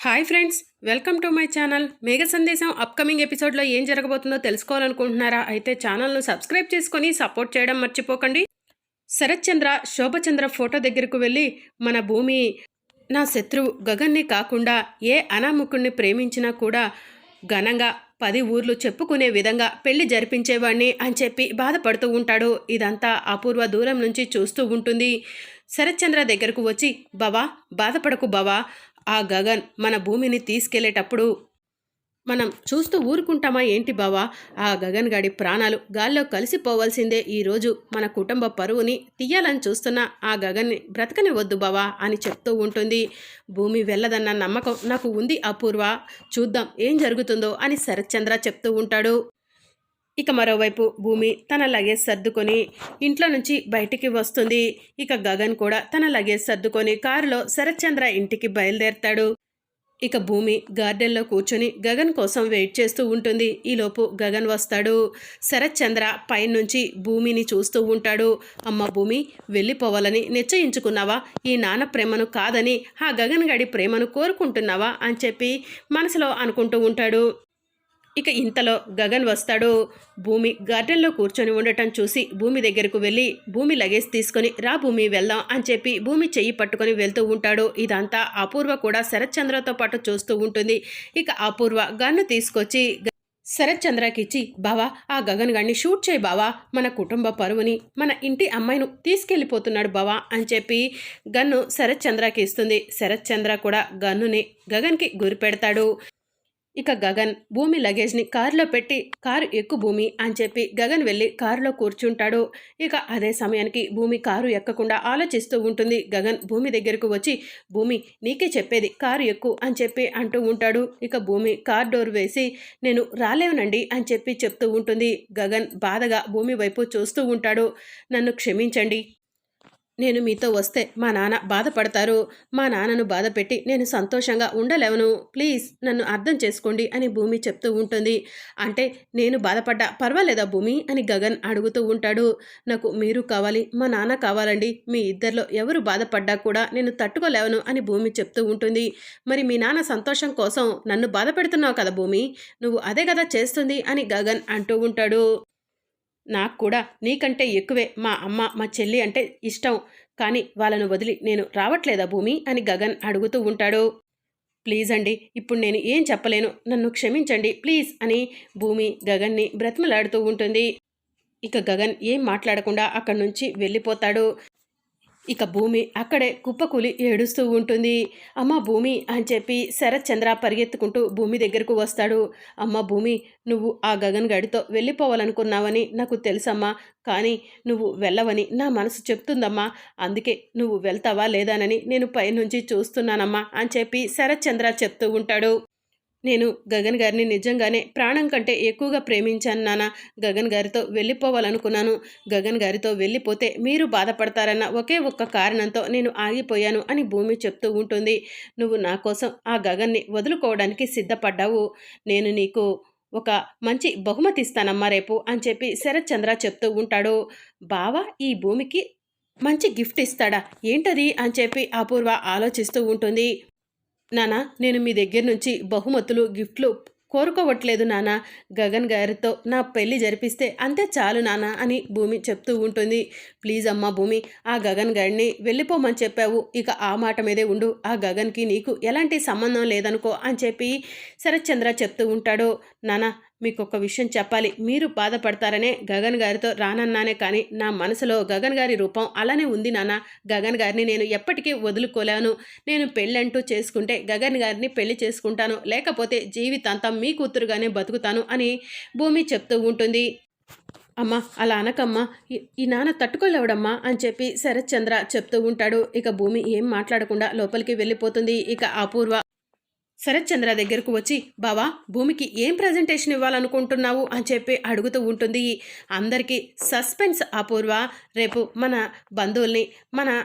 Hi friends welcome to my channel. Megha Sandesam upcoming ఎపిసోడ్లో ఏం జరగబోతుందో తెలుసుకోవాలనుకుంటున్నారా? అయితే ఛానల్ను సబ్స్క్రైబ్ చేసుకొని సపోర్ట్ చేయడం మర్చిపోకండి. శరత్చంద్ర శోభచంద్ర ఫోటో దగ్గరకు వెళ్ళి మన భూమి నా శత్రువు గగన్ని కాకుండా ఏ అనాముకుణ్ణి ప్రేమించినా కూడా ఘనంగా పది ఊర్లు చెప్పుకునే విధంగా పెళ్ళి జరిపించేవాడిని అని చెప్పి బాధపడుతూ ఉంటాడు. ఇదంతా అపూర్వ దూరం నుంచి చూస్తూ ఉంటుంది. శరత్చంద్ర దగ్గరకు వచ్చి బావా బాధపడకు బావా ఆ గగన్ మన భూమిని తీసుకెళ్ళేటప్పుడు మనం చూస్తూ ఊరుకుంటామా ఏంటి బావా? ఆ గగన్ గాడి ప్రాణాలు గాల్లో కలిసిపోవాల్సిందే ఈరోజు మన కుటుంబ పరువుని తీయాలని చూస్తున్న ఆ గగన్ని బ్రతకని వద్దు బావా అని చెప్తూ ఉంటుంది. భూమి వెళ్ళదన్న నమ్మకం నాకు ఉంది అపూర్వ. చూద్దాం ఏం జరుగుతుందో అని శరత్చంద్ర చెప్తూ ఉంటాడు. ఇక మరోవైపు భూమి తన లగేజ్ సర్దుకొని ఇంట్లో నుంచి బయటికి వస్తుంది. ఇక గగన్ కూడా తన లగేజ్ సర్దుకొని కారులో శరత్చంద్ర ఇంటికి బయలుదేరతాడు. ఇక భూమి గార్డెన్లో కూర్చొని గగన్ కోసం వెయిట్ చేస్తూ ఉంటుంది. ఈలోపు గగన్ వస్తాడు. శరత్చంద్ర పైనుంచి భూమిని చూస్తూ ఉంటాడు. అమ్మ భూమి వెళ్ళిపోవాలని నిశ్చయించుకున్నావా? ఈ నాన్న ప్రేమను కాదని ఆ గగన్ గడి ప్రేమను కోరుకుంటున్నావా? అని చెప్పి మనసులో అనుకుంటూ ఉంటాడు. ఇక ఇంతలో గగన్ వస్తాడు. భూమి గార్డెన్లో కూర్చొని ఉండటం చూసి భూమి దగ్గరకు వెళ్ళి భూమి లగేజ్ తీసుకొని రా భూమి వెళ్దాం అని చెప్పి భూమి చెయ్యి పట్టుకొని వెళ్తూ ఉంటాడు. ఇదంతా అపూర్వ కూడా శరత్చంద్రతో పాటు చూస్తూ ఉంటుంది. ఇక అపూర్వ గన్ను తీసుకొచ్చి శరత్చంద్రకి ఇచ్చి బావా ఆ గగన్ గడిని షూట్ చేయి బావా. మన కుటుంబ పరువుని మన ఇంటి అమ్మాయిను తీసుకెళ్ళిపోతున్నాడు బావా అని చెప్పి గన్ను శరత్చంద్రకి ఇస్తుంది శరత్చంద్ర కూడా గన్నుని గగన్కి గురి పెడతాడు. ఇక గగన్ భూమి లగేజ్ని కారులో పెట్టి కారు ఎక్కు భూమి అని చెప్పి గగన్ వెళ్ళి కారులో కూర్చుంటాడు. ఇక అదే సమయానికి భూమి కారు ఎక్కకుండా ఆలోచిస్తూ ఉంటుంది. గగన్ భూమి దగ్గరకు వచ్చి భూమి నీకే చెప్పేది కారు ఎక్కు అని చెప్పి అంటూ ఉంటాడు. ఇక భూమి కార్ డోర్ వేసి నేను రాలేవనండి అని చెప్పి చెప్తూ ఉంటుంది. గగన్ బాధగా భూమి వైపు చూస్తూ ఉంటాడు. నన్ను క్షమించండి నేను మీతో వస్తే మా నాన్న బాధపడతారు. మా నాన్నను బాధపెట్టి నేను సంతోషంగా ఉండలేవను. ప్లీజ్ నన్ను అర్థం చేసుకోండి అని భూమి చెప్తూ ఉంటుంది. అంటే నేను బాధపడ్డా పర్వాలేదా భూమి అని గగన్ అడుగుతూ ఉంటాడు. నాకు మీరు కావాలి మా నాన్న కావాలండి. మీ ఇద్దరిలో ఎవరు బాధపడ్డా కూడా నేను తట్టుకోలేవను అని భూమి చెప్తూ ఉంటుంది. మరి మీ నాన్న సంతోషం కోసం నన్ను బాధ పెడుతున్నావు కదా భూమి? నువ్వు అదే కదా చేస్తుంది అని గగన్ అంటూ ఉంటాడు. నాకు కూడా నీకంటే ఎక్కువే మా అమ్మ మా చెల్లి అంటే ఇష్టం. కానీ వాళ్ళను వదిలి నేను రావట్లేదా భూమి? అని గగన్ అడుగుతూ ఉంటాడు. ప్లీజ్ అండి ఇప్పుడు నేను ఏం చెప్పలేను. నన్ను క్షమించండి ప్లీజ్ అని భూమి గగన్ని బ్రతిమలాడుతూ ఉంటుంది. ఇక గగన్ ఏం మాట్లాడకుండా అక్కడి నుంచి వెళ్ళిపోతాడు. ఇక భూమి అక్కడే కుప్పకూలి ఏడుస్తూ ఉంటుంది. అమ్మ భూమి అని చెప్పి శరత్ చంద్ర పరిగెత్తుకుంటూ భూమి దగ్గరకు వస్తాడు. అమ్మ భూమి నువ్వు ఆ గగన్ గడితో వెళ్ళిపోవాలనుకున్నావని నాకు తెలుసమ్మా. కానీ నువ్వు వెళ్ళవని నా మనసు చెప్తుందమ్మా. అందుకే నువ్వు వెళ్తావా లేదానని నేను పైనుంచి చూస్తున్నానమ్మా అని చెప్పి శరత్ చంద్ర చెప్తూ ఉంటాడు. నేను గగన్ గారిని నిజంగానే ప్రాణం కంటే ఎక్కువగా ప్రేమించాను నాన్న గగన్ గారితో వెళ్ళిపోవాలనుకున్నాను. గగన్ గారితో వెళ్ళిపోతే మీరు బాధపడతారన్న ఒకే ఒక్క కారణంతో నేను ఆగిపోయాను అని భూమి చెప్తూ ఉంటుంది. నువ్వు నా కోసం ఆ గగన్ని వదులుకోవడానికి సిద్ధపడ్డావు. నేను నీకు ఒక మంచి బహుమతి ఇస్తానమ్మా రేపు అని చెప్పి శరత్ చంద్ర చెప్తూ ఉంటాడు. బావా ఈ భూమికి మంచి గిఫ్ట్ ఇస్తాడా? ఏంటది? అని చెప్పి అపూర్వ ఆలోచిస్తూ ఉంటుంది. నానా నేను మీ దగ్గర నుంచి బహుమతులు గిఫ్ట్లు కోరుకోవట్లేదు నానా. గగన్ గారితో నా పెళ్ళి జరిపిస్తే అంతే చాలు నాన్న అని భూమి చెప్తూ ఉంటుంది. ప్లీజ్ అమ్మా భూమి ఆ గగన్ గారిని వెళ్ళిపోమని చెప్పావు. ఇక ఆ మాట మీదే ఉండు. ఆ గగన్కి నీకు ఎలాంటి సంబంధం లేదనుకో అని చెప్పి శరత్చంద్ర చెప్తూ ఉంటాడు. నానా మీకు ఒక విషయం చెప్పాలి. మీరు బాధపడతారనే గగన్ గారితో రానన్నానే కానీ నా మనసులో గగన్ గారి రూపం అలానే ఉంది నాన్న. గగన్ గారిని నేను ఎప్పటికీ వదులుకోలేను. నేను పెళ్ళంటూ చేసుకుంటే గగన్ గారిని పెళ్ళి చేసుకుంటాను. లేకపోతే జీవితాంతం మీ కూతురుగానే బతుకుతాను అని భూమి చెప్తూ ఉంటుంది. అమ్మ అలా అనకమ్మా. ఈ- ఈ నాన్న తట్టుకోలేవడమ్మా అని చెప్పి శరత్ చంద్ర చెప్తూ ఉంటాడు. ఇక భూమి ఏం మాట్లాడకుండా లోపలికి వెళ్ళిపోతుంది. ఇక అపూర్వ శరత్చంద్ర దగ్గరకు వచ్చి బావా భూమికి ఏం ప్రజెంటేషన్ ఇవ్వాలనుకుంటున్నావు? అని చెప్పి అడుగుతూ ఉంటుంది. అందరికీ సస్పెన్స్ అపూర్వ. రేపు మన బంధువుల్ని మన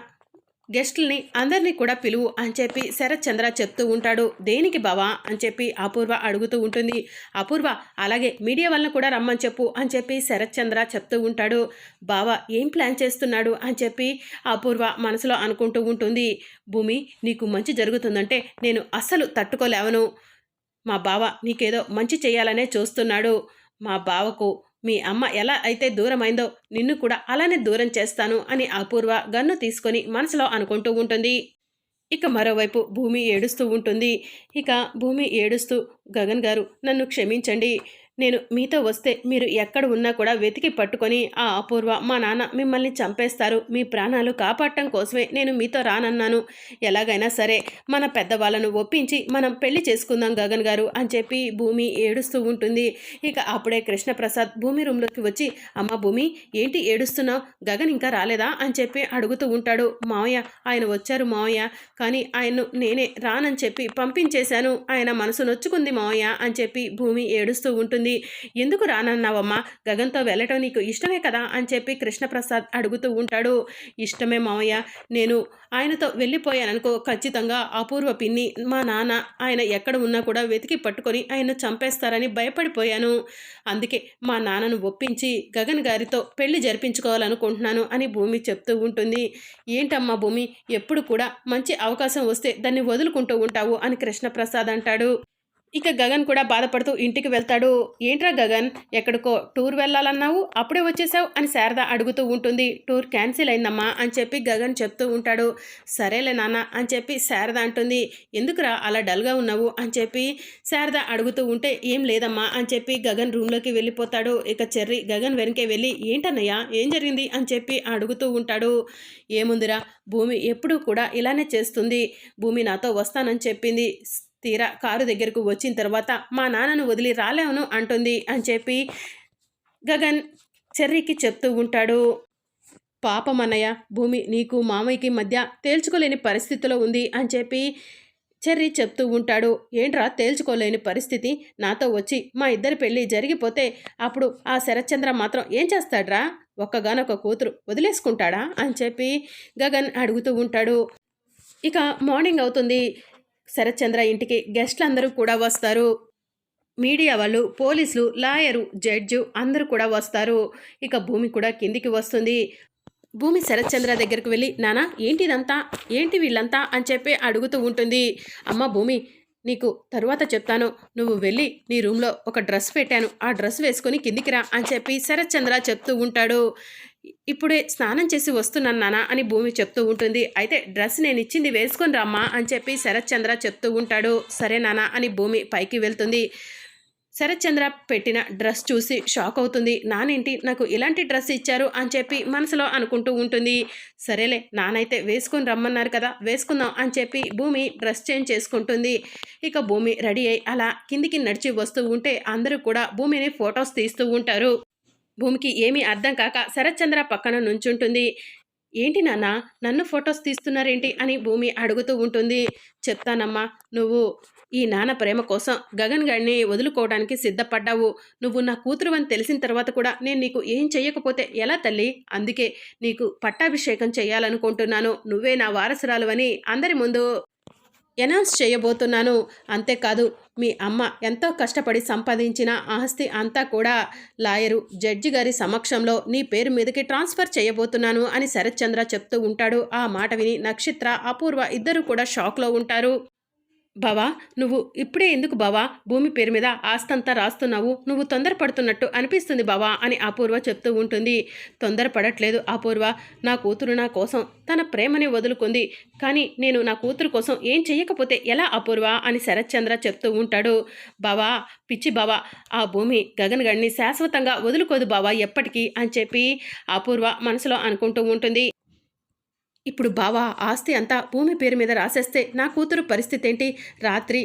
గెస్టుల్ని అందరినీ కూడా పిలువు అని చెప్పి శరత్ చంద్ర చెప్తూ ఉంటాడు. దేనికి బావా అని చెప్పి అపూర్వ అడుగుతూ ఉంటుంది. అపూర్వ అలాగే మీడియా వలన కూడా రమ్మని చెప్పు అని చెప్పి శరత్ చంద్ర చెప్తూ ఉంటాడు. బావా ఏం ప్లాన్ చేస్తున్నాడు అని చెప్పి అపూర్వ మనసులో అనుకుంటూ ఉంటుంది. భూమి నీకు మంచి జరుగుతుందంటే నేను అస్సలు తట్టుకోలేవను. మా బావ నీకేదో మంచి చేయాలనే చూస్తున్నాడు. మా బావకు మీ అమ్మ ఎలా అయితే దూరమైందో నిన్ను కూడా అలానే దూరం చేస్తాను అని అపూర్వ గన్ను తీసుకొని మనసులో అనుకుంటూ ఉంటుంది. ఇక మరోవైపు భూమి ఏడుస్తూ ఉంటుంది. ఇక భూమి ఏడుస్తూ గగన్ గారు నన్ను క్షమించండి. నేను మీతో వస్తే మీరు ఎక్కడ ఉన్నా కూడా వెతికి పట్టుకొని ఆ అపూర్వ మా నాన్న మిమ్మల్ని చంపేస్తారు. మీ ప్రాణాలు కాపాడటం కోసమే నేను మీతో రానన్నాను. ఎలాగైనా సరే మన పెద్దవాళ్ళను ఒప్పించి మనం పెళ్ళి చేసుకుందాం గగన్ గారు అని చెప్పి భూమి ఏడుస్తూ ఉంటుంది. ఇక అప్పుడే కృష్ణప్రసాద్ భూమి రూమ్లోకి వచ్చి అమ్మ భూమి ఏంటి ఏడుస్తున్నావు? గగన్ ఇంకా రాలేదా? అని చెప్పి అడుగుతూ ఉంటాడు. మావయ్య ఆయన వచ్చారు మావయ్య కానీ ఆయన్ను నేనే రానని చెప్పి పంపించేశాను. ఆయన మనసు నొచ్చుకుంది మావయ్య అని చెప్పి భూమి ఏడుస్తూ ఉంటుంది. ఎందుకు రానన్నావమ్మా? గగన్తో వెళ్ళటం నీకు ఇష్టమే కదా? అని చెప్పి కృష్ణప్రసాద్ అడుగుతూ ఉంటాడు. ఇష్టమే మావయ్య. నేను ఆయనతో వెళ్ళిపోయాననుకో ఖచ్చితంగా అపూర్వ పిన్ని మా నాన్న ఆయన ఎక్కడ ఉన్నా కూడా వెతికి పట్టుకొని ఆయన చంపేస్తారని భయపడిపోయాను. అందుకే మా నాన్నను ఒప్పించి గగన్ గారితో పెళ్ళి జరిపించుకోవాలనుకుంటున్నాను అని భూమి చెప్తూ ఉంటుంది. ఏంటమ్మా భూమి? ఎప్పుడు కూడా మంచి అవకాశం వస్తే దాన్ని వదులుకుంటూ ఉంటావు అని కృష్ణప్రసాద్ అంటాడు. ఇక గగన్ కూడా బాధపడుతూ ఇంటికి వెళ్తాడు. ఏంట్రా గగన్ ఎక్కడికో టూర్ వెళ్ళాలన్నావు? అప్పుడే వచ్చేసావు? అని శారద అడుగుతూ ఉంటుంది. టూర్ క్యాన్సిల్ అయిందమ్మా అని చెప్పి గగన్ చెప్తూ ఉంటాడు. సరేలే నాన్న అని చెప్పి శారద అంటుంది. ఎందుకురా అలా డల్గా ఉన్నావు? అని చెప్పి శారద అడుగుతూ ఉంటే ఏం లేదమ్మా అని చెప్పి గగన్ రూమ్లోకి వెళ్ళిపోతాడు. ఇక చెర్రి గగన్ వెనకే వెళ్ళి ఏంటన్నయ్యా ఏం జరిగింది? అని చెప్పి అడుగుతూ ఉంటాడు. ఏముందిరా భూమి ఎప్పుడూ కూడా ఇలానే చేస్తుంది. భూమి నాతో వస్తానని చెప్పింది. తీరా కారు దగ్గరకు వచ్చిన తర్వాత మా నాన్నను వదిలి రాలేవను అంటుంది. అని చెప్పి గగన్ చెర్రీకి చెప్తూ ఉంటాడు. పాపమన్నయ్య భూమి నీకు మామయ్యకి మధ్య తేల్చుకోలేని పరిస్థితిలో ఉంది అని చెప్పి చెర్రీ చెప్తూ ఉంటాడు. ఏంట్రా తేల్చుకోలేని పరిస్థితి? నాతో వచ్చి మా ఇద్దరి పెళ్ళి జరిగిపోతే అప్పుడు ఆ శరత్చంద్ర మాత్రం ఏం చేస్తాడ్రా? ఒక్కగానొక కూతురు వదిలేసుకుంటాడా? అని చెప్పి గగన్ అడుగుతూ ఉంటాడు. ఇక మార్నింగ్ అవుతుంది. శరత్చంద్ర ఇంటికి గెస్ట్లు అందరూ కూడా వస్తారు. మీడియా వాళ్ళు పోలీసులు లాయరు జడ్జు అందరూ కూడా వస్తారు. ఇక భూమి కూడా కిందికి వస్తుంది. భూమి శరత్చంద్ర దగ్గరికి వెళ్ళి నానా ఏంటిదంతా? ఏంటి వీళ్ళంతా? అని చెప్పి అడుగుతూ ఉంటుంది. అమ్మ భూమి నీకు తరువాత చెప్తాను. నువ్వు వెళ్ళి నీ రూమ్లో ఒక డ్రెస్ పెట్టాను. ఆ డ్రెస్ వేసుకొని కిందికి రా అని చెప్పి శరత్చంద్ర చెప్తూ ఉంటాడు. ఇప్పుడే స్నానం చేసి వస్తున్నాను నానా అని భూమి చెప్తూ ఉంటుంది. అయితే డ్రెస్ నేను ఇచ్చింది వేసుకొని రామ్మా అని చెప్పి శరత్ చంద్ర చెప్తూ ఉంటాడు. సరే నానా అని భూమి పైకి వెళ్తుంది. శరత్చంద్ర పెట్టిన డ్రెస్ చూసి షాక్ అవుతుంది. నానేంటి నాకు ఇలాంటి డ్రెస్ ఇచ్చారు అని చెప్పి మనసులో అనుకుంటూ ఉంటుంది. సరేలే నానైతే వేసుకొని రమ్మన్నారు కదా వేసుకుందాం అని చెప్పి భూమి డ్రెస్ చేంజ్ చేసుకుంటుంది. ఇక భూమి రెడీ అయి అలా కిందికి నడిచి వస్తూ ఉంటే అందరూ కూడా భూమిని ఫొటోస్ తీస్తూ ఉంటారు. భూమికి ఏమీ అర్థం కాక శరత్చంద్ర పక్కన నుంచుంటుంది. ఏంటి నాన్న నన్ను ఫొటోస్ తీస్తున్నారేంటి? అని భూమి అడుగుతూ ఉంటుంది. చెప్తానమ్మా నువ్వు ఈ నాన్న ప్రేమ కోసం గగన్ గారిని వదులుకోవడానికి సిద్ధపడ్డావు. నువ్వు నా కూతురు అని తెలిసిన తర్వాత కూడా నేను నీకు ఏం చేయకపోతే ఎలా తల్లి? అందుకే నీకు పట్టాభిషేకం చేయాలనుకుంటున్నాను నువ్వే నా వారసురాలు అని అందరి ముందు ఎనౌన్స్ చేయబోతున్నాను. అంతేకాదు మీ అమ్మ ఎంతో కష్టపడి సంపాదించిన ఆస్తి అంతా కూడా లాయరు జడ్జి గారి సమక్షంలో నీ పేరు మీదకి ట్రాన్స్ఫర్ చేయబోతున్నాను అని శరత్చంద్ర చెప్తూ ఉంటాడు. ఆ మాట విని నక్షత్ర అపూర్వ ఇద్దరు కూడా షాక్లో ఉంటారు. బావా నువ్వు ఇప్పుడే ఎందుకు బావా భూమి పేరు మీద ఆస్తంతా రాస్తున్నావు? నువ్వు తొందరపడుతున్నట్టు అనిపిస్తుంది బావా అని అపూర్వ చెప్తూ ఉంటుంది. తొందరపడట్లేదు అపూర్వ. నా కూతురు నా కోసం తన ప్రేమని వదులుకుంది. కానీ నేను నా కూతురు కోసం ఏం చెయ్యకపోతే ఎలా అపూర్వ అని శరత్చంద్ర చెప్తూ ఉంటాడు. బావా పిచ్చి బావా ఆ భూమి గగన్ గడిని శాశ్వతంగా వదులుకోదు బావా ఎప్పటికీ అని చెప్పి అపూర్వ మనసులో అనుకుంటూ ఉంటుంది. ఇప్పుడు బావా ఆస్తి అంతా భూమి పేరు మీద రాసేస్తే నా కూతురు పరిస్థితి ఏంటి రాత్రి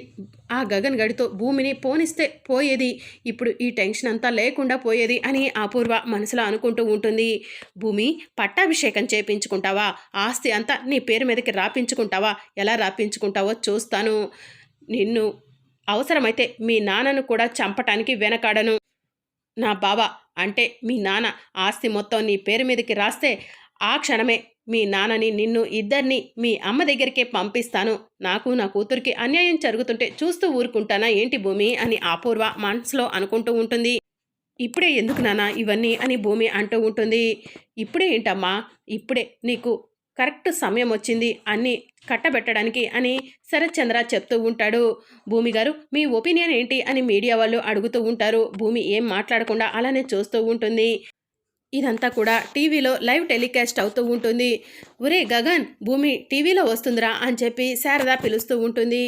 ఆ గగన్ గడితో భూమిని పోనిస్తే పోయేది? ఇప్పుడు ఈ టెన్షన్ అంతా లేకుండా పోయేది? అని అపూర్వ మనసులో అనుకుంటూ ఉంటుంది. భూమి పట్టాభిషేకం చేపించుకుంటావా? ఆస్తి అంతా నీ పేరు మీదకి రాపించుకుంటావా? ఎలా రాపించుకుంటావో చూస్తాను. నిన్ను అవసరమైతే మీ నాన్నను కూడా చంపటానికి వెనకాడను. నా బావ అంటే మీ నాన్న ఆస్తి మొత్తం నీ పేరు మీదకి రాస్తే ఆ క్షణమే మీ నాన్నని నిన్ను ఇద్దరిని మీ అమ్మ దగ్గరికే పంపిస్తాను. నాకు నా కూతురికి అన్యాయం జరుగుతుంటే చూస్తూ ఊరుకుంటానా ఏంటి భూమి అని అపూర్వ మనసులో అనుకుంటూ ఉంటుంది. ఇప్పుడే ఎందుకు నాన్న ఇవన్నీ అని భూమి అంటూ ఉంటుంది. ఇప్పుడే ఏంటమ్మా? ఇప్పుడే నీకు కరెక్ట్ సమయం వచ్చింది అన్నీ కట్టబెట్టడానికి అని శరత్చంద్ర చెప్తూ ఉంటాడు. భూమి గారు మీ ఒపీనియన్ ఏంటి అని మీడియా వాళ్ళు అడుగుతూ ఉంటారు. భూమి ఏం మాట్లాడకుండా అలానే చూస్తూ ఉంటుంది. ఇదంతా కూడా టీవీలో లైవ్ టెలికాస్ట్ అవుతూ ఉంటుంది. ఒరే గగన్ భూమి టీవీలో వస్తుందిరా అని చెప్పి శారద పిలుస్తూ ఉంటుంది.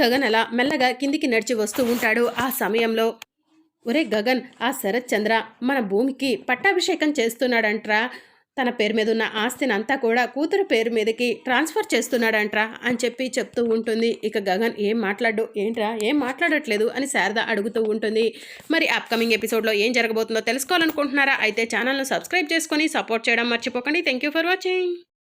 గగన్ అలా మెల్లగా కిందికి నడిచి వస్తూ ఉంటాడు ఆ సమయంలో. ఒరే గగన్ ఆ శరత్ చంద్ర మన భూమికి పట్టాభిషేకం చేస్తున్నాడంట్రా. తన పేరు మీద ఉన్న ఆస్తిని అంతా కూడా కూతురు పేరు మీదకి ట్రాన్స్ఫర్ చేస్తున్నాడంట్రా అని చెప్పి చెప్తూ ఉంటుంది. ఇక గగన్ ఏం మాట్లాడు ఏంట్రా? ఏం మాట్లాడట్లేదు? అని శారద అడుగుతూ ఉంటుంది. మరి అప్కమింగ్ ఎపిసోడ్లో ఏం జరగబోతుందో తెలుసుకోవాలనుకుంటున్నారా? అయితే ఛానల్ను సబ్స్క్రైబ్ చేసుకొని సపోర్ట్ చేయడం మర్చిపోకండి. Thank you for watching